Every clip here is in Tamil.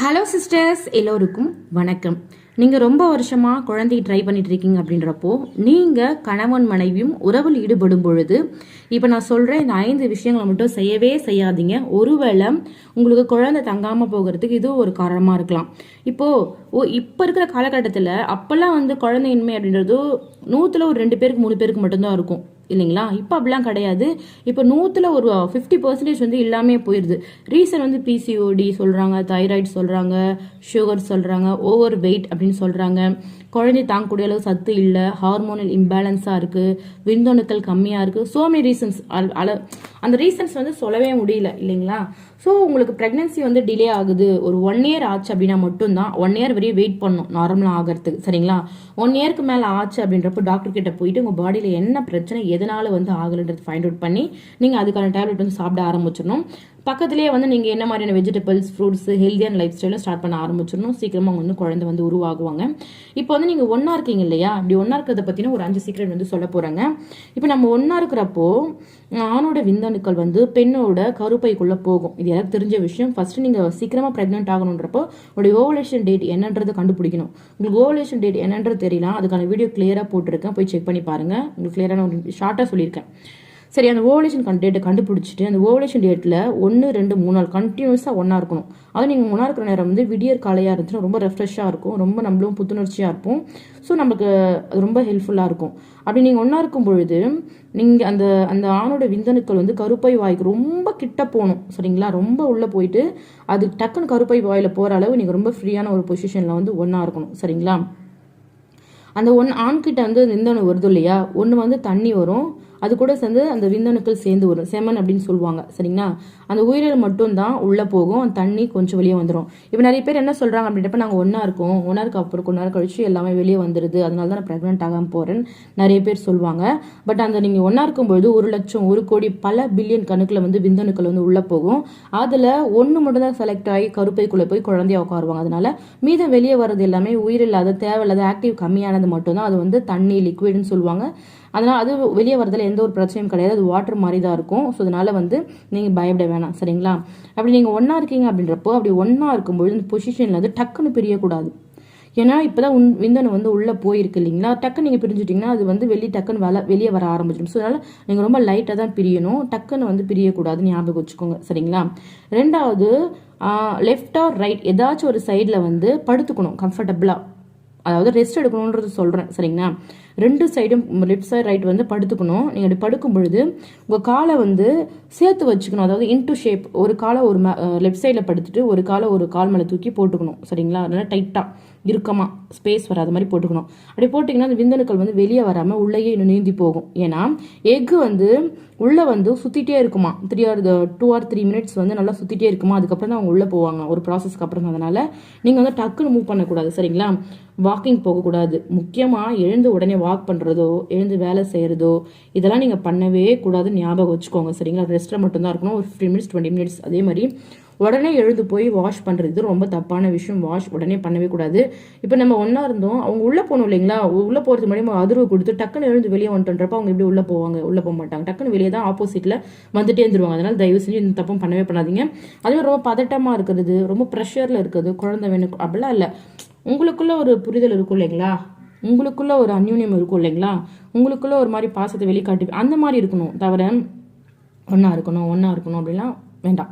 ஹலோ சிஸ்டர்ஸ் எல்லோருக்கும் வணக்கம். நீங்கள் ரொம்ப வருஷமாக குழந்தை ட்ரை பண்ணிட்டு இருக்கீங்க அப்படின்றப்போ நீங்கள் கணவன் மனைவியும் உறவில் ஈடுபடும் பொழுது இப்போ நான் சொல்கிற இந்த ஐந்து விஷயங்களை மட்டும் செய்யவே செய்யாதீங்க. ஒருவேளை உங்களுக்கு குழந்தை தங்காமல் போகிறதுக்கு இது ஒரு காரணமாக இருக்கலாம். இப்போது ஓ இப்போ இருக்கிற காலகட்டத்தில் அப்போல்லாம் வந்து குழந்தையின்மை அப்படின்றது நூற்றில் ஒரு ரெண்டு பேருக்கு மூணு பேருக்கு மட்டும்தான் இருக்கும். இல்லைங்களா? இப்போ அப்படிலாம் கிடையாது. இப்போ நூற்றில் ஒரு ஃபிஃப்டி பர்சன்டேஜ் வந்து இல்லாமே போயிடுது ரீசன் வந்து பிசிஓடி சொல்கிறாங்க தைராய்டு சொல்கிறாங்க சுகர் சொல்கிறாங்க ஓவர் வெயிட் அப்படின்னு சொல்கிறாங்க குழந்தை தாங்கக்கூடிய அளவு சத்து இல்லை ஹார்மோனல் இம்பேலன்ஸாக இருக்குது விந்தணுக்கள் கம்மியாக இருக்குது ஸோ மெனி ரீசன்ஸ் அள அந்த ரீசன்ஸ் வந்து சொல்லவே முடியல இல்லைங்களா? ஸோ உங்களுக்கு ப்ரெக்னன்சி வந்து டிலே ஆகுது. ஒரு ஒன் இயர் ஆச்சு அப்படின்னா மட்டும்தான் ஒன் இயர் வரையும் வெயிட் பண்ணணும் நார்மலாக ஆகிறதுக்கு. சரிங்களா? ஒன் இயர்க்கு மேலே ஆச்சு அப்படின்றப்போ டாக்டர் கிட்ட போயிட்டு உங்கள் பாடியில் என்ன பிரச்சனை எதனால் வந்து ஆகலைன்றது ஃபைண்ட் அவுட் பண்ணி நீங்கள் அதுக்கான டேப்லெட் வந்து சாப்பிட ஆரம்பிச்சிடணும். பக்கத்துலேயே வந்து நீங்கள் என்ன மாதிரியான வெஜிடபிள்ஸ் ஃப்ரூட்ஸ் ஹெல்தியான லைஃப் ஸ்டைலும் ஸ்டார்ட் பண்ண ஆரம்பிச்சிடணும் சீக்கிரமாக அவங்க வந்து குழந்தை வந்து உருவாகுவாங்க. இப்போ வந்து நீங்கள் ஒன்றா இருக்கீங்க இல்லையா? அப்படி ஒன்றா இருக்கிறத பற்றின ஒரு அஞ்சு சீக்கிரம் வந்து சொல்ல போகிறாங்க இப்போ நம்ம ஒன்றா இருக்கிறப்போ ஆணோட விந்தணுக்கள் வந்து பெண்ணோட கருப்பைக்குள்ளே போகும். இது எனக்கு தெரிஞ்ச விஷயம். ஃபஸ்ட்டு நீங்கள் சீக்கிரமாக ப்ரெக்னென்ட் ஆகணுன்றப்போ உங்களுடைய ஓவலேஷன் டேட் என்னன்றது கண்டுபிடிக்கணும். உங்களுக்கு ஓவலேஷன் டேட் என்னன்றது தெரியலாம் அதுக்கான வீடியோ கிளியராக போட்டிருக்கேன். போய் செக் பண்ணி பாருங்கள் உங்களுக்கு கிளியரான ஒரு ஷார்ட்டாக சொல்லியிருக்கேன். சரி அந்த ஓவலேஷன் கண் டேட்டை கண்டுபிடிச்சிட்டு அந்த ஓவலேஷன் டேட்டில் ஒன்று ரெண்டு மூணு நாள் கண்டினியூஸாக ஒன்றா இருக்கணும். அதுவும் நீங்கள் ஒன்றா இருக்கிற நேரம் வந்து விடியற் காலையாக இருந்துச்சுன்னா ரொம்ப ரெஃப்ரெஷ்ஷாக இருக்கும் ரொம்ப நம்மளும் புத்துணர்ச்சியாக இருப்போம். ஸோ நமக்கு அது ரொம்ப ஹெல்ப்ஃபுல்லாக இருக்கும். அப்படி நீங்கள் ஒன்றா இருக்கும் பொழுது நீங்கள் அந்த அந்த ஆணோட விந்தணுக்கள் வந்து கருப்பை வாய்க்கு ரொம்ப கிட்ட போகணும் சரிங்களா? ரொம்ப உள்ளே போயிட்டு அது டக்குன்னு கருப்பை வாயில் போகிற அளவு நீங்கள் ரொம்ப ஃப்ரீயான ஒரு பொசிஷனில் வந்து ஒன்றா இருக்கணும் சரிங்களா? அந்த ஒன் ஆண்கிட்ட வந்து விந்தணு வருது இல்லையா? ஒன்று வந்து தண்ணி வரும். அது கூட சேர்ந்து அந்த விந்தணுக்கள் சேர்ந்து வரும் செமன் அப்படின்னு சொல்லுவாங்க சரிங்களா? அந்த உயிரில் மட்டும்தான் உள்ளே போகும் அந்த தண்ணி கொஞ்சம் வெளியே வந்துடும் இப்போ நிறைய பேர் என்ன சொல்கிறாங்க அப்படின்றப்ப நாங்கள் ஒன்றா இருக்கோம் ஒன்றாருக்கு அப்புறம் கொஞ்ச நேரம் கழிச்சு எல்லாமே வெளியே வந்துடுது அதனால தான் நான் ப்ரெக்னென்ட் ஆகாமல் போகிறேன்னு நிறைய பேர் சொல்லுவாங்க. பட் அந்த நீங்கள் ஒன்றா இருக்கும்பொழுது ஒரு லட்சம் ஒரு கோடி பல பில்லியன் கணக்கில் வந்து விந்தணுக்கள் வந்து உள்ளே போகும். அதில் ஒன்று மட்டும்தான் செலக்ட் ஆகி கருப்பைக்குள்ளே போய் குழந்தைய உட்காருவாங்க. அதனால மீதம் வெளியே வர்றது எல்லாமே உயிரில்லாத தேவையில்லாத ஆக்டிவ் கம்மியானது மட்டும்தான். அது வந்து தண்ணி லிக்விட்னு சொல்லுவாங்க. அதனால் அது வெளியே வரதில் எந்த ஒரு பிரச்சனையும் கிடையாது. அது வாட்டர் மாதிரி தான் இருக்கும். ஸோ அதனால வந்து நீங்கள் பயப்பட வேணாம். சரிங்களா? அப்படி நீங்கள் ஒன்றா இருக்கீங்க அப்படின்றப்போ அப்படி ஒன்றா இருக்கும்பொழுது இந்த பொசிஷனில் வந்து டக்குன்னு பிரியக்கூடாது. ஏன்னா இப்போ தான் உன் விந்தனை வந்து உள்ளே போயிருக்கு இல்லைங்களா? டக்குன்னு நீங்கள் பிரிஞ்சுட்டிங்கன்னா அது வந்து வெளியே டக்குன்னு வள வெளியே வர ஆரம்பிச்சிடும். ஸோ அதனால் நீங்கள் ரொம்ப லைட்டாக தான் பிரியணும். டக்குன்னு வந்து பிரியக்கூடாது ஞாபகம் வச்சுக்கோங்க. சரிங்களா? ரெண்டாவது லெஃப்ட் ஆர் ரைட் ஏதாச்சும் ஒரு சைடில் வந்து படுத்துக்கணும். கம்ஃபர்டபுளாக அதாவது ரெஸ்ட் எடுக்கணுன்றது சொல்கிறேன் சரிங்களா? ரெண்டு சைடும் லெஃப்ட் சைடு ரைட் வந்து படுத்துக்கணும். நீங்கள் அப்படி படுக்கும் பொழுது உங்கள் காலை வந்து சேர்த்து வச்சுக்கணும். அதாவது இன்டு ஷேப் ஒரு காலை ஒரு லெஃப்ட் சைடில் படுத்துட்டு ஒரு காலை ஒரு கால் மேலே தூக்கி போட்டுக்கணும். சரிங்களா? அதனால் டைட்டாக இறுக்கமாக ஸ்பேஸ் வராத மாதிரி போட்டுக்கணும். அப்படி போட்டிங்கன்னா அந்த விந்தணுக்கள் வந்து வெளியே வராமல் உள்ளேயே இன்னும் நீந்தி போகும். ஏன்னா எக்கு வந்து உள்ளே வந்து சுற்றிட்டே இருக்குமா? Three or two or three minutes வந்து நல்லா சுற்றிட்டே இருக்குமா? அதுக்கப்புறம் தான் அவங்க உள்ளே போவாங்க. ஒரு ப்ராசஸ்க்கு அப்புறம் அதனால் நீங்கள் வந்து டக்குன்னு மூவ் பண்ணக்கூடாது. சரிங்களா? வாக்கிங் போகக்கூடாது. முக்கியமாக எழுந்து உடனே வாக் பண்ணுறதோ எழுந்து வேலை செய்கிறதோ இதெல்லாம் நீங்கள் பண்ணவே கூடாது ஞாபகம் வச்சுக்கோங்க சரிங்களா? ரெஸ்ட்டில் மட்டும்தான் இருக்கணும். ஒரு ஃபிஃப்டி மினிட்ஸ் டுவெண்ட்டி மினிட்ஸ் அதே மாதிரி உடனே எழுந்து போய் வாஷ் பண்ணுறது ரொம்ப தப்பான விஷயம். வாஷ் உடனே பண்ணவே கூடாது. இப்போ நம்ம ஒன்றா இருந்தோம் அவங்க உள்ளே போகணும் இல்லைங்களா? உள்ளே போகிறது முன்னாடி அதிர்வு கொடுத்து டக்குன்னு எழுந்து வெளியே வந்துட்டுன்றப்ப அவங்க எப்படி உள்ளே போவாங்க? உள்ளே போக மாட்டாங்க. டக்குன்னு வெளியே தான் ஆப்போசிட்டில் வந்துட்டே இருந்துருவாங்க. அதனால் தயவு செஞ்சு இந்த தப்பும் பண்ணவே பண்ணாதீங்க. அதுவே ரொம்ப பதட்டமாக இருக்கிறது ரொம்ப ப்ரெஷரில் இருக்கிறது குழந்தை வேணும் அப்படிலாம் இல்லை. உங்களுக்குள்ள ஒரு புரிதல் இருக்கும் இல்லைங்களா? உங்களுக்குள்ள ஒரு அந்யூன்யம் இருக்கும் இல்லைங்களா? உங்களுக்குள்ள ஒரு மாதிரி பாசத்தை வெளிக்காட்டி அந்த மாதிரி இருக்கணும். தவிர ஒன்றா இருக்கணும் ஒன்றா இருக்கணும் அப்படிலாம் வேண்டாம்.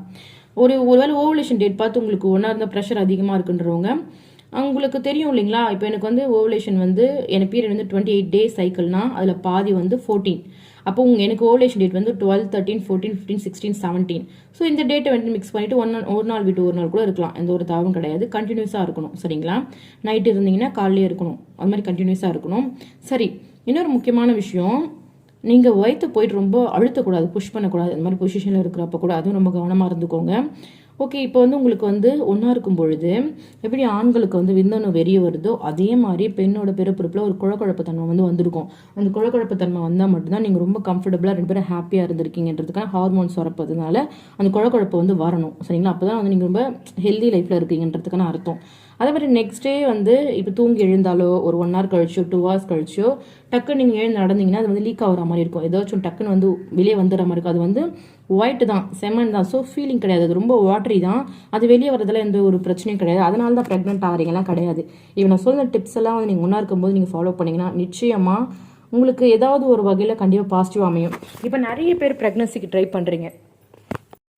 ஒரு ஒருவேளை ஓவலேஷன் டேட் பார்த்து உங்களுக்கு ஒன்றா இருந்தால் ப்ரெஷர் அதிகமாக இருக்குன்றவங்க உங்களுக்கு தெரியும் இல்லைங்களா? இப்போ எனக்கு வந்து ஓவலேஷன் வந்து எனக்கு பீரியட் வந்து டுவெண்ட்டி எயிட் டேஸ் சைக்கிள்னா அதில் பாதி வந்து ஃபோர்டீன் அப்போ உங்கள் எனக்கு ஓவலேஷன் டேட் வந்து twelve thirteen fourteen fifteen sixteen seventeen so இந்த டேட்டை வந்து மிக்ஸ் பண்ணிட்டு ஒன் ஒரு நாள் விட்டு ஒரு நாள் கூட இருக்கலாம். எந்த ஒரு தவறும் கிடையாது. கண்டினியூஸாக இருக்கணும். சரிங்களா? நைட்டு இருந்தீங்கன்னா காலையிலே இருக்கணும். அது மாதிரி கண்டினியூஸாக இருக்கணும். சரி. இன்னொரு முக்கியமான விஷயம். நீங்கள் வயிற்று போயிட்டு ரொம்ப அழுத்தக்கூடாது. புஷ் பண்ணக்கூடாது. இந்த மாதிரி பொசிஷனில் இருக்கிறப்ப கூட அதுவும் ரொம்ப கவனமாக இருந்துக்கோங்க. ஓகே இப்போ வந்து உங்களுக்கு வந்து ஒன்றா இருக்கும் பொழுது எப்படி ஆண்களுக்கு வந்து விந்தணு வெறிய வருதோ அதே மாதிரி பெண்ணோட பிறப்புறுப்பில் ஒரு குழக்குழப்பு தன்மை வந்து வந்திருக்கும். அந்த குழக்குழப்பு தன்மை வந்தால் மட்டும்தான் நீங்கள் ரொம்ப கம்ஃபர்டபுளாக ரெண்டு பேரும் ஹாப்பியாக இருந்திருக்கீங்கன்றதுக்கான ஹார்மோன்ஸ் வரப்பதுனால அந்த குழக்குழப்பம் வந்து வரணும். சரிங்களா? அப்போ தான் வந்து நீங்கள் ரொம்ப ஹெல்தி லைஃப்பில் இருக்கீங்கன்றதுக்கான அர்த்தம். அதே மாதிரி நெக்ஸ்ட் டே வந்து இப்போ தூங்கி எழுந்தாலோ ஒரு ஒன் ஹவர் கழிச்சோ டூ ஹவர்ஸ் கழிச்சோ டக்குன்னு நீங்கள் எழுந்து நடந்தீங்கன்னா அது வந்து லீக் ஆகிற மாதிரி இருக்கும். ஏதாச்சும் டக்குன்னு வந்து வெளியே வந்துடுற மாதிரி இருக்கும். அது வந்து ஒயிட் தான் செமன் தான். ஸோ ஃபீலிங் கிடையாது. அது ரொம்ப வாட்டரி தான். அது வெளியே வரதுல எந்த ஒரு பிரச்சனையும் கிடையாது. அதனால தான் ப்ரெக்னென்ட் ஆகிறீங்கலாம் கிடையாது. இவன் நான் சொன்ன டிப்ஸ் எல்லாம் வந்து நீங்கள் ஒன்றா இருக்கும்போது நீங்கள் ஃபாலோ பண்ணீங்கன்னா நிச்சயமாக உங்களுக்கு ஏதாவது ஒரு வகையில் கண்டிப்பாக பாசிட்டிவ் அமையும். இப்போ நிறைய பேர் ப்ரெக்னன்சிக்கு ட்ரை பண்ணுறீங்க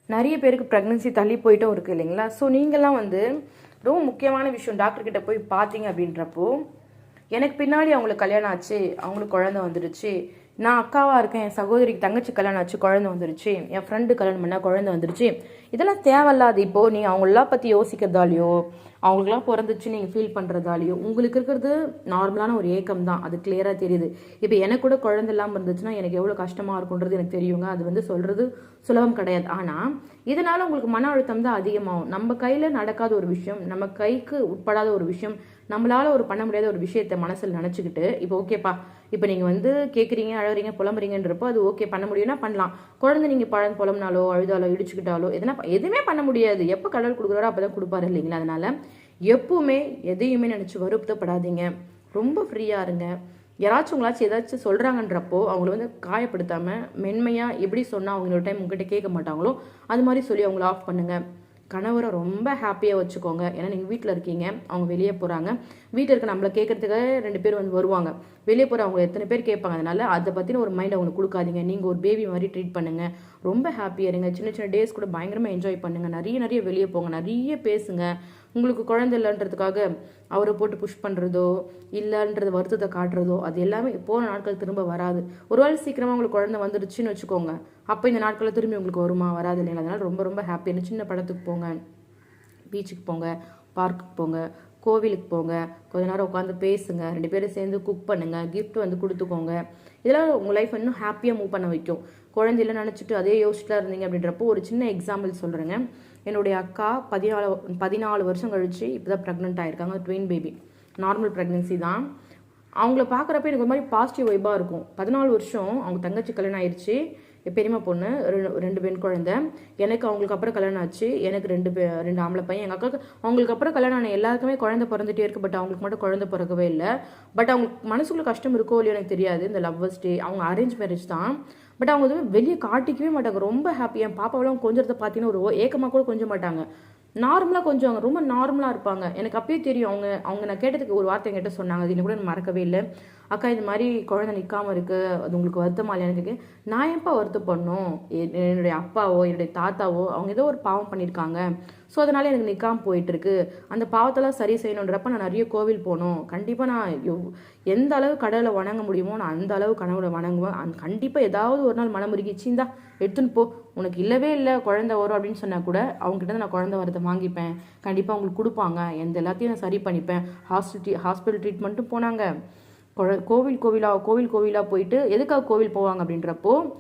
நிறைய பேருக்கு ப்ரெக்னன்சி தள்ளி போயிட்டும் இருக்குது இல்லைங்களா? ஸோ நீங்கள்லாம் வந்து ரொம்ப முக்கியமான விஷயம் டாக்டர் கிட்ட போய் பார்த்தீங்க அப்படின்றப்போ எனக்கு பின்னாடி அவங்களுக்கு கல்யாணம் ஆச்சு அவங்களுக்கு குழந்தை வந்துடுச்சு நான் அக்காவாக இருக்கேன் என் சகோதரிக்கு தங்கச்சி கல்யாணம் ஆச்சு குழந்தை வந்துருச்சு என் ஃப்ரெண்டு கல்யாணம் பண்ணால் குழந்தை வந்துருச்சு. இதெல்லாம் தேவையில்லாது இப்போது நீங்கள் அவங்களெல்லாம் பற்றி யோசிக்கிறதாலையோ அவங்களுக்குலாம் பிறந்துச்சு நீங்கள் ஃபீல் பண்ணுறதாலையோ உங்களுக்கு இருக்கிறது நார்மலான ஒரு ஏக்கம் தான். அது கிளியராக தெரியுது. இப்போ எனக்கு கூட குழந்தை இல்லாமல் இருந்துச்சுன்னா எனக்கு எவ்வளோ கஷ்டமாக இருக்குன்றது எனக்கு தெரியுங்க. அது வந்து சொல்கிறது சுலபம் கிடையாது. ஆனால் இதனால் உங்களுக்கு மன அழுத்தம் தான் அதிகமாகும். நம்ம கையில் நடக்காத ஒரு விஷயம் நம்ம கைக்கு உட்படாத ஒரு விஷயம் நம்மளால ஒரு பண்ண முடியாத ஒரு விஷயத்த மனசில் நினச்சிக்கிட்டு இப்போ ஓகேப்பா இப்போ நீங்கள் வந்து கேட்குறீங்க அழகிறீங்க புலம்புறீங்கன்றப்போ அது ஓகே பண்ண முடியும்னா பண்ணலாம். குழந்தை நீங்கள் பழம் புலம்னாலோ அழுதாலோ இடிச்சுக்கிட்டாலோ எதனா எதுவுமே பண்ண முடியாது. எப்போ கடவுள் கொடுக்குறாரோ அப்போ தான் கொடுப்பாரு இல்லைங்களா அதனால? எப்பவுமே எதையுமே நினச்சி வருத்தப்படாதீங்க. ரொம்ப ஃப்ரீயாக இருங்க. யாராச்சும் உங்களாச்சும் ஏதாச்சும் சொல்கிறாங்கன்றப்போ அவங்கள வந்து காயப்படுத்தாமல் மென்மையாக எப்படி சொன்னால் அவங்களோட டைம் உங்ககிட்ட கேட்க மாட்டாங்களோ அது மாதிரி சொல்லி அவங்கள ஆஃப் பண்ணுங்கள் கணவரை ரொம்ப ஹாப்பியாக வச்சுக்கோங்க. ஏன்னா நீங்கள் வீட்டில் இருக்கீங்க அவங்க வெளியே போகிறாங்க வீட்டில் இருக்க நம்மளை கேட்குறதுக்காக ரெண்டு பேர் வந்து வருவாங்க. வெளியே போகிற அவங்க எத்தனை பேர் கேட்பாங்க அதனால் அதை பற்றின ஒரு மைண்ட் அவங்களுக்கு கொடுக்காதீங்க. நீங்கள் ஒரு பேபி மாதிரி ட்ரீட் பண்ணுங்கள் ரொம்ப ஹாப்பியாக இருங்க. சின்ன சின்ன டேஸ் கூட பயங்கரமாக என்ஜாய் பண்ணுங்கள் நிறைய நிறைய வெளியே போங்க. நிறைய பேசுங்க. உங்களுக்கு குழந்தை இல்லைன்றதுக்காக அவரை போட்டு புஷ் பண்ணுறதோ இல்லைன்றது வருத்தத்தை காட்டுறதோ அது எல்லாமே போன நாட்கள் திரும்ப வராது. ஒரு ஒருவேளை சீக்கிரமாக உங்களுக்கு குழந்தை வந்துடுச்சுன்னு வச்சுக்கோங்க. அப்போ இந்த நாட்களில் திரும்பி உங்களுக்கு வருமா? வராது இல்லைங்களா? அதனால் ரொம்ப ரொம்ப ஹாப்பியான சின்ன படத்துக்கு போங்க. பீச்சுக்கு போங்க. பார்க்குக்கு போங்க. கோவிலுக்கு போங்க. கொஞ்ச நேரம் உட்காந்து பேசுங்க. ரெண்டு பேரும் சேர்ந்து குக் பண்ணுங்க. கிஃப்ட் வந்து கொடுத்துக்கோங்க. இதெல்லாம் உங்கள் லைஃப் இன்னும் ஹாப்பியாக மூவ் பண்ண வைக்கும். குழந்தையில நினச்சிட்டு அதே யோசிச்சுட்டு இருந்தீங்க அப்படின்றப்போ ஒரு சின்ன எக்ஸாம்பிள் சொல்கிறேங்க என்னுடைய அக்கா பதினாலு பதினாலு வருஷம் கழிச்சு இப்போ தான் ப்ரெக்னென்ட் ஆயிருக்காங்க ட்வின் பேபி நார்மல் ப்ரெக்னென்சி தான். அவங்கள பார்க்குறப்ப எனக்கு ஒரு மாதிரி பாசிட்டிவ் வைப்பாக இருக்கும். பதினாலு வருஷம் அவங்க தங்கச்சி கல்யாணம் ஆயிடுச்சு பெரியம்மா பொண்ணு ரெண்டு ரெண்டு பெண் குழந்தை. எனக்கு அவங்களுக்கு அப்புறம் கல்யாணம் ஆச்சு. எனக்கு ரெண்டு பே ரெண்டு ஆம்பளை பையன். எங்கள் அக்காவுக்கு அவங்களுக்கு அப்புறம் கல்யாணம் ஆன எல்லாருக்குமே குழந்தை பிறந்துட்டே இருக்கு. பட் அவங்களுக்கு மட்டும் குழந்தை பிறக்கவே இல்லை. பட் அவங்களுக்கு மனசுக்குள்ள கஷ்டம் இருக்கோ இல்லையோ எனக்கு தெரியாது. இந்த லவ்வர்ஸ் டே அவங்க அரேஞ்ச் மேரேஜ் தான். பட் அவங்க வந்து வெளியே காட்டிக்கவே மாட்டாங்க. ரொம்ப ஹாப்பி. என் பாப்பாவெல்லாம் கொஞ்சத்தை பார்த்தீங்கன்னா ஒரு ஏக்கமாக கூட கொஞ்சம் மாட்டாங்க. நார்மலாக கொஞ்சம் அவங்க ரொம்ப நார்மலாக இருப்பாங்க. எனக்கு அப்பயே தெரியும். அவங்க அவங்க நான் கேட்டதுக்கு ஒரு வார்த்தை என்கிட்ட சொன்னாங்க. அது இன்னும் கூட நான் மறக்கவே இல்லை. அக்கா இது மாதிரி குழந்தை நிற்காமல் இருக்குது அது உங்களுக்கு வருத்தமா இல்லையான்னு எனக்கு நான் ஏன்ப்பா வருத்தப்படணும்? எ- என்னுடைய அப்பாவோ என்னுடைய தாத்தாவோ அவங்க ஏதோ ஒரு பாவம் பண்ணியிருக்காங்க. ஸோ அதனால் எனக்கு நிற்காமல் போயிட்டுருக்கு. அந்த பாவத்தெல்லாம் சரி செய்யணுன்றப்ப நான் நிறைய கோவில் போகணும். கண்டிப்பாக நான் எவ்- எந்த அளவு கடவுளை வணங்க முடியுமோ நான் அந்த அளவு கடவுளை வணங்குவேன். அந் கண்டிப்பாக ஏதாவது ஒரு நாள் மனமுருகி சீந்தா எடுத்துன்னு போ. உனக்கு இல்லவே இல்லை குழந்தை வரும் அப்படின்னு சொன்னால் கூட அவங்ககிட்ட நான் குழந்தை வரத்தை வாங்கிப்பேன். கண்டிப்பாக அவங்களுக்கு கொடுப்பாங்க. எந்த எல்லாத்தையும் நான் சரி பண்ணிப்பேன். ஹாஸ்பிட்டி ஹாஸ்பிட்டல் ட்ரீட்மெண்ட்டும் போனாங்க. குழ- கோவில் கோவிலாக கோவில் கோவிலாக போயிட்டு எதுக்காக கோவில் போவாங்க அப்படின்றப்போ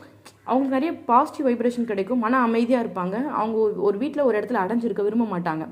அவங்களுக்கு நிறைய பாசிட்டிவ் வைப்ரேஷன் கிடைக்கும் மன அமைதியாக இருப்பாங்க. அவங்க ஒரு- வீட்டில் ஒரு இடத்துல அடைஞ்சிருக்க விரும்ப மாட்டாங்க.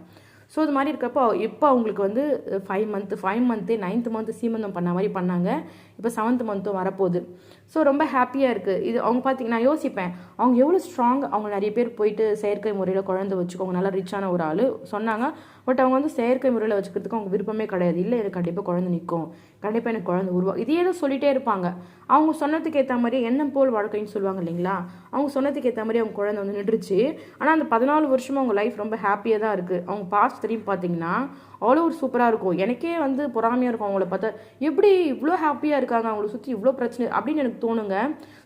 ஸோ இது மாதிரி இருக்கப்போ இப்போ அவங்களுக்கு வந்து five month five month ninth month சீமந்தம் பண்ண மாதிரி பண்ணாங்க. இப்போ செவன்த் மந்த்தும் வரப்போகுது. ஸோ ரொம்ப ஹாப்பியாக இருக்குது இது அவங்க பார்த்தீங்கன்னா நான் யோசிப்பேன் அவங்க எவ்வளோ ஸ்ட்ராங் அவங்க நிறைய பேர் போயிட்டு செயற்கை முறையில் குழந்தை வச்சுக்கோங்க நல்லா ரிச்சான ஒரு ஆள் சொன்னாங்க. பட் அவங்க வந்து செயற்கை முறையில் வச்சுக்கிறதுக்கு அவங்க விருப்பமே கிடையாது. இல்லை எனக்கு கண்டிப்பாக குழந்தை நிற்கும் கண்டிப்பாக எனக்கு குழந்தை உருவா இதே தான் சொல்லிகிட்டே இருப்பாங்க. அவங்க சொன்னதுக்கு ஏற்ற மாதிரி எண்ணம் போல் வாழ்க்கைன்னு சொல்லுவாங்க இல்லைங்களா? அவங்க சொன்னதுக்கு ஏற்ற மாதிரி அவங்க குழந்தை வந்து நின்றுச்சு. ஆனால் அந்த பதினாலு வருஷமாக அவங்க லைஃப் ரொம்ப ஹாப்பியாக தான் இருக்குது அவங்க பாஸ்ட் திரும்பி பார்த்தீங்கன்னா அவ்வளோ ஒரு சூப்பராக இருக்கும். எனக்கே வந்து பொறாமையாக இருக்கும் அவங்கள பார்த்தா. எப்படி இவ்வளோ ஹாப்பியாக இருக்காங்க? அவங்கள சுற்றி இவ்வளோ பிரச்சனை அப்படின்னு எனக்கு தோணுங்க.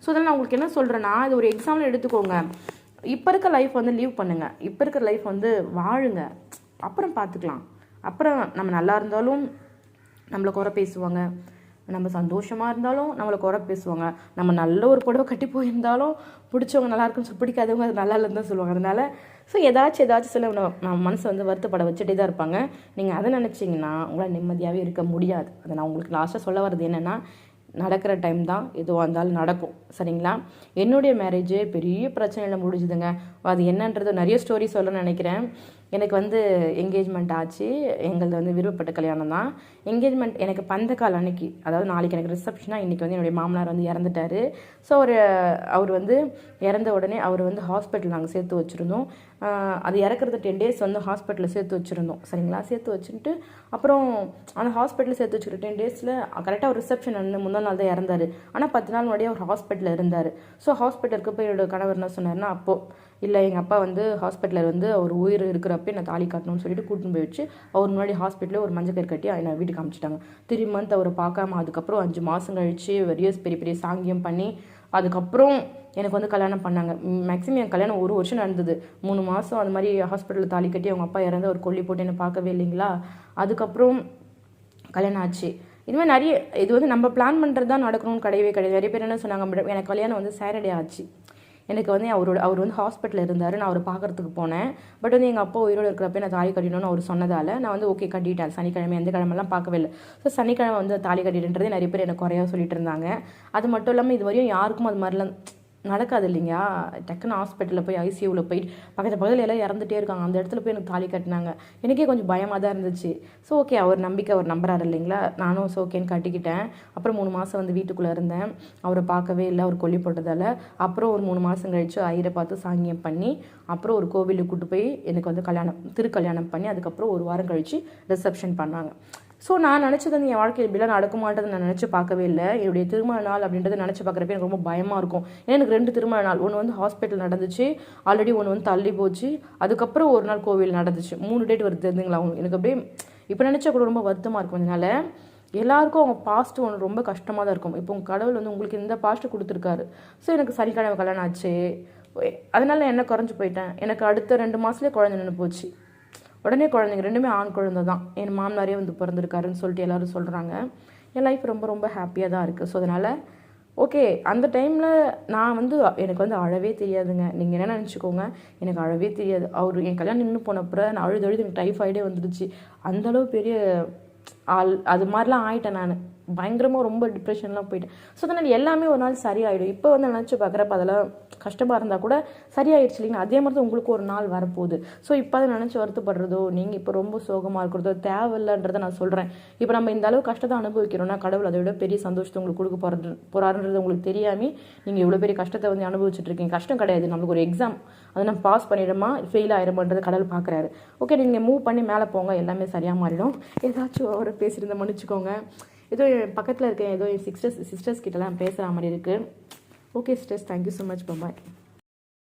ஸோ அதனால் நான் உங்களுக்கு என்ன சொல்கிறேன்னா இது ஒரு எக்ஸாம்பிள் எடுத்துக்கோங்க. இப்போ இருக்க லைஃப் வந்து லீவ் பண்ணுங்கள் இப்போ இருக்க லைஃப் வந்து வாழுங்க. அப்புறம் பார்த்துக்கலாம் அப்புறம் நம்ம நல்லா இருந்தாலும் நம்மளை குறை பேசுவாங்க. நம்ம சந்தோஷமாக இருந்தாலும் நம்மளை குறை பேசுவாங்க. நம்ம நல்ல ஒரு புடவை கட்டி போயிருந்தாலும் பிடிச்சவங்க நல்லா இருக்குன்னு சொல்லி பிடிக்காதவங்க அது நல்லா இல்லைன்னு தான் சொல்லுவாங்க. அதனால ஸோ ஏதாச்சும் ஏதாச்சும் சில நம்ம மனசை வந்து வருத்தப்பட வச்சுட்டே தான் இருப்பாங்க. நீங்கள் அதை நினச்சிங்கன்னா உங்களால் நிம்மதியாகவே இருக்க முடியாது. அதை நான் உங்களுக்கு லாஸ்ட்டாக சொல்ல வர்றது என்னென்னா நடக்கிற டைம் தான் எதுவாக இருந்தாலும் நடக்கும். சரிங்களா? என்னுடைய மேரேஜ் பெரிய பிரச்சனையில் முடிஞ்சுதுங்க. அது என்னன்றது நிறைய ஸ்டோரி சொல்ல நினைக்கிறேன். எனக்கு வந்து என்கேஜ்மெண்ட் ஆச்சு. எங்களது வந்து விருப்பப்பட்ட கல்யாணம் தான். என்கேஜ்மெண்ட் எனக்கு பந்தக்கால் அன்னைக்கு அதாவது நாளைக்கு எனக்கு ரிசப்ஷனாக இன்றைக்கி வந்து என்னுடைய மாமனார் வந்து இறந்துட்டாரு. ஸோ அவர் அவர் வந்து இறந்த உடனே அவர் வந்து ஹாஸ்பிட்டல் நாங்கள் சேர்த்து வச்சுருந்தோம். அது இறக்குறது டென் டேஸ் வந்து ஹாஸ்பிட்டலில் சேர்த்து வச்சுருந்தோம். சரிங்களா? சேர்த்து வச்சுட்டு அப்புறம் அந்த ஹாஸ்பிட்டலில் சேர்த்து வச்சுக்கிற டென் டேஸில் கரெக்டாக ஒரு ரிசப்ஷன் வந்து முந்தா நாள் தான் இறந்தார். ஆனால் பத்து நாள் முன்னாடியே அவர் ஹாஸ்பிட்டலில் இருந்தார். ஸோ ஹாஸ்பிட்டலுக்கு போய் என்னோடய கணவர் என்ன சொன்னார்னா அப்போது இல்லை எங்கள் அப்பா வந்து ஹாஸ்பிட்டலில் வந்து அவர் உயிர் இருக்கிறப்ப நான் தாலி காட்டணும்னு சொல்லிட்டு கூட்டின்னு போய் வச்சு அவர் முன்னாடி ஹாஸ்பிட்டலில் ஒரு மஞ்சள் கயிறு கட்டி என்னை வீட்டுக்கு காமிச்சிட்டாங்க த்ரீ மந்த் அவரை பார்க்காம அதுக்கப்புறம் அஞ்சு மாதம் கழிச்சு பெரிய பெரிய பெரிய சாங்கியம் பண்ணி அதுக்கப்புறம் எனக்கு வந்து கல்யாணம் பண்ணாங்க. மேக்ஸிமம் என் கல்யாணம் ஒரு வருஷம் நடந்தது. மூணு மாதம் அந்த மாதிரி ஹாஸ்பிட்டலில் தாலி கட்டி அவங்க அப்பா இறந்து அவர் கொல்லி போட்டு என்னை பார்க்கவே இல்லைங்களா? அதுக்கப்புறம் கல்யாணம் ஆச்சு. இது மாதிரி நிறைய இது வந்து நம்ம பிளான் பண்ணுறது தான் நடக்கணும்னு கிடையவே கிடையாது. நிறைய பேர் என்ன சொன்னாங்க "மேடம், எனக்கு கல்யாணம் வந்து சாட்டர்டே ஆச்சு. எனக்கு வந்து அவரோட அவர் வந்து ஹாஸ்பிட்டலில் இருந்தார். நான் அவரை பார்க்கறதுக்கு போனேன். பட் வந்து எங்கள் அப்பா உயிரோடு இருக்கிறப்ப நான் தாலி கட்டிடணும்னு அவர் சொன்னதால் நான் வந்து ஓகே கட்டிட்டேன். சனிக்கிழமை எந்த கிழமெல்லாம் பார்க்கவே இல்லை. ஸோ சனிக்கிழமை வந்து தாலி கட்டிடுன்றதே நிறைய பேர் எனக்கு குறையாக சொல்லிட்டு இருந்தாங்க. அது மட்டும் இல்லாமல் இது வரையும் யாருக்கும் அது மாதிரிலாம் நடக்காது இல்லைங்களா டக்குன்னு ஹாஸ்பிட்டலில் போய் ஐசியூவில் போயிட்டு பக்கத்து பக்கத்தில் எல்லாம் இறந்துட்டே இருக்காங்க. அந்த இடத்துல போய் எனக்கு தாலி கட்டினாங்க. எனக்கே கொஞ்சம் பயமாக தான் இருந்துச்சு. ஸோ ஓகே அவர் நம்பிக்கை அவர் நம்புறாரு இல்லைங்களா? நானும் ஸோ ஓகேன்னு கட்டிக்கிட்டேன். அப்புறம் மூணு மாதம் வந்து வீட்டுக்குள்ளே இருந்தேன். அவரை பார்க்கவே இல்லை அவர் கொல்லி போட்டதால். அப்புறம் ஒரு மூணு மாதம் கழித்து ஐயரை பார்த்து சாங்கியம் பண்ணி அப்புறம் ஒரு கோவிலுக்கு கூட்டு போய் எனக்கு வந்து கல்யாணம் திருக்கல்யாணம் பண்ணி அதுக்கப்புறம் ஒரு வாரம் கழித்து ரிசப்ஷன் பண்ணாங்க. ஸோ நான் நினச்சது என் வாழ்க்கையில் இப்படிலாம் நடக்குமான்றது நான் நினச்சி பார்க்கவே இல்லை. என்னுடைய திருமண நாள் அப்படின்றத நினச்சி பார்க்குறப்ப எனக்கு ரொம்ப பயமாக இருக்கும். ஏன்னா எனக்கு ரெண்டு திருமண நாள். ஒன்று வந்து ஹாஸ்பிட்டல் நடந்துச்சு. ஆல்ரெடி ஒன்று வந்து தள்ளி போச்சு. அதுக்கப்புறம் ஒரு நாள் கோவில் நடந்துச்சு. மூணு டேட் வருது தெரிஞ்சுங்களா எனக்கு அப்படியே இப்போ நினச்சா கூட ரொம்ப வருத்தமாக இருக்கும் அதனால எல்லாருக்கும் அவங்க பாஸ்ட் ஒன்று ரொம்ப கஷ்டமாக தான் இருக்கும். இப்போ உங்கள் கடவுள் வந்து உங்களுக்கு இந்த பாஸ்ட் கொடுத்துருக்காரு. ஸோ எனக்கு சனிக்கிழமை கல்யாணம் ஆச்சு. அதனால நான் என்ன குறைஞ்சி போயிட்டேன்? எனக்கு அடுத்த ரெண்டு மாதத்துலேயே குழந்தை நின்று போச்சு. உடனே குழந்தைங்க ரெண்டுமே ஆண் குழந்தை தான். என் மாமனாரே வந்து பிறந்திருக்காருன்னு சொல்லிட்டு எல்லாரும் சொல்கிறாங்க என் லைஃப் ரொம்ப ரொம்ப ஹாப்பியாக தான் இருக்குது ஸோ அதனால் ஓகே அந்த டைமில் நான் வந்து எனக்கு வந்து அழவே தெரியாதுங்க. நீங்கள் என்ன நினச்சிக்கோங்க? எனக்கு அழவே தெரியாது. அவர் என் கல்யாணம் நின்று போனப்புறம் நான் அழுது அழுது எனக்கு டைஃபாய்டே வந்துடுச்சு. அந்தளவு பெரிய ஆள் அது மாதிரிலாம் ஆயிட்டேன் நான். பயங்கரமாக ரொம்ப டிப்ரெஷன்லாம் போயிட்டேன் ஸோ அதனால் எல்லாமே ஒரு நாள் சரியாயிடும். இப்போ வந்து நினச்சி பார்க்குறப்ப அதெல்லாம் கஷ்டமாக இருந்தால் கூட சரியாயிடுச்சு இல்லைங்களா? அதே மாதிரி தான் உங்களுக்கு ஒரு நாள் வரப்போகுது. ஸோ இப்போ அதை நினச்சி வருத்தப்படுறதோ நீங்கள் இப்போ ரொம்ப சோகமாக இருக்கிறதோ தேவையில்லைன்றதை நான் சொல்கிறேன் இப்போ நம்ம இந்த அளவு கஷ்டத்தை அனுபவிக்கிறோம்னா கடவுள் அதை விட பெரிய சந்தோஷத்தை உங்களுக்கு கொடுக்க போகிறது போகிறாருன்றது உங்களுக்கு தெரியாமல் நீங்கள் இவ்வளோ பெரிய கஷ்டத்தை வந்து அனுபவிச்சுட்டு இருக்கீங்க. கஷ்டம் கிடையாது. நம்மளுக்கு ஒரு எக்ஸாம் அதை நம்ம பாஸ் பண்ணிடுமா ஃபெயில் ஆயிடுமான்றது கடவுள் பார்க்குறாரு ஓகே நீங்கள் மூவ் பண்ணி மேலே போங்க. எல்லாமே சரியாக மாறிடும். ஏதாச்சும் அவரை பேசியிருந்த மன்னிச்சுக்கோங்க. ஏதோ என் பக்கத்தில் இருக்க ஏதோ என் சிஸ்டர்ஸ் சிஸ்டர்ஸ் கிட்டலாம் பேசுகிற மாதிரி இருக்குது okay sisters thank you so much bye